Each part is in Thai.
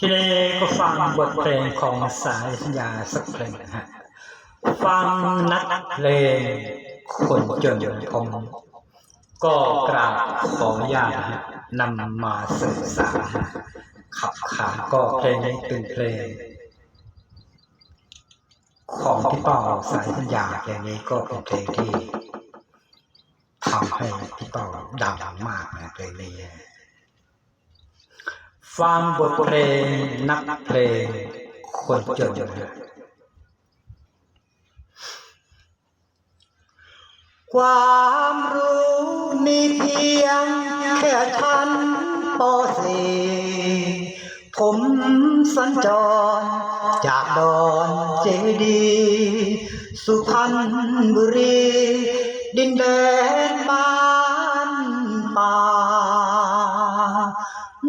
ทีนี้ก็ฟังบทเพลงของสายสัญญาสักเพลงนะฮะฟังนักเพลงคนจนผมก็กราบขออนุญาตนะฮะนำมาสื่อสารนะขับขาก็เพลงนี้เป็นเพลง ของพี่เป้าสายสัญญาเพลงนี้ก็เป็นเพลงที่ทำให้พี่เป้าดังมากนะเพลงนี้ ฟังบทเพลงนักเพลง คนจนความรู้มีเพียงแค่ชั้นป .4 ผมสัญจร จากดอนเจดีย์สุพรรณบุรี ดินแดนบ้านป่า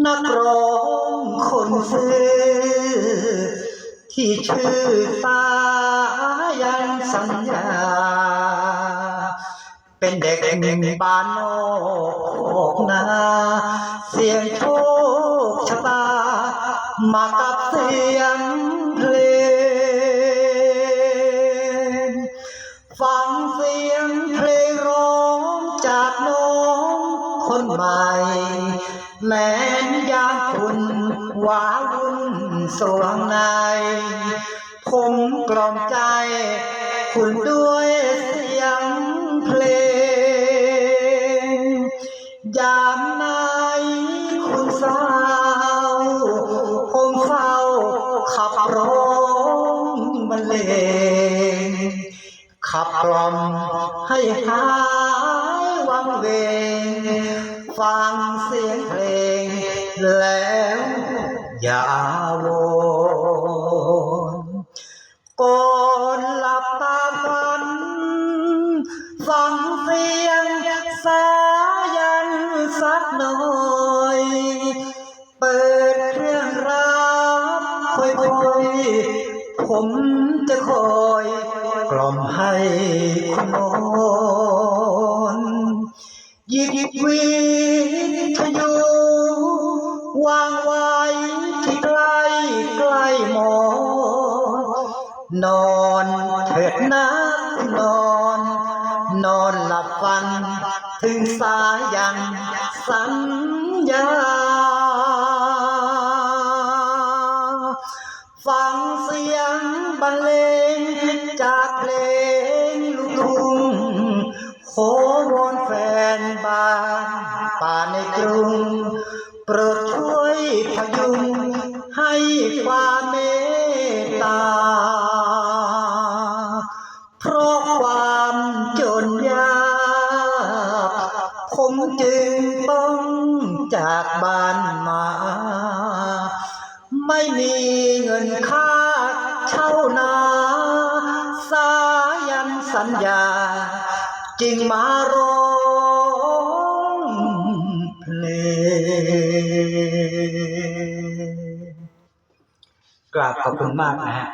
นักร้อง สองคนซื้อ ที่ชื่อสายันสัญญา เป็นเด็กหนึ่งบ้านนอกนาเสียงโชคชะตามากับเสียง นใหม่ แม้นยามคุณว้าวุ่นสวงใน ผมกล่อมใจ คุณด้วยเสียงเพลง ยามไหนคุณเศร้าผมเฝ้าขับร้องบรรเลงขับกล่อมให้หา ฟังเสียงเพลง แล้วอย่าวนก่อนหลับตาฝัน ฟังเสียงสายันสักหน่อย เปิดเครื่องรับค่อยๆผมจะคอยกล่อมให้คุณนอนยิบวิทยุ วางไว้ที่ใกล้ใกล้หมอนนอนเถิดนะนอน นอนหลับฝัน ถึงสายยังสัญญา ฟังเสียงบรรเลงจากเพลงลูกทุ่งขวอนแฟนบ้านป่าในกรุ ผมจึงต้องจากบ้านมา ไม่มีเงินค่าเช่านา สายันสัญญา จึงมาร้องเพลงกราบขอบคุณมากนะฮะ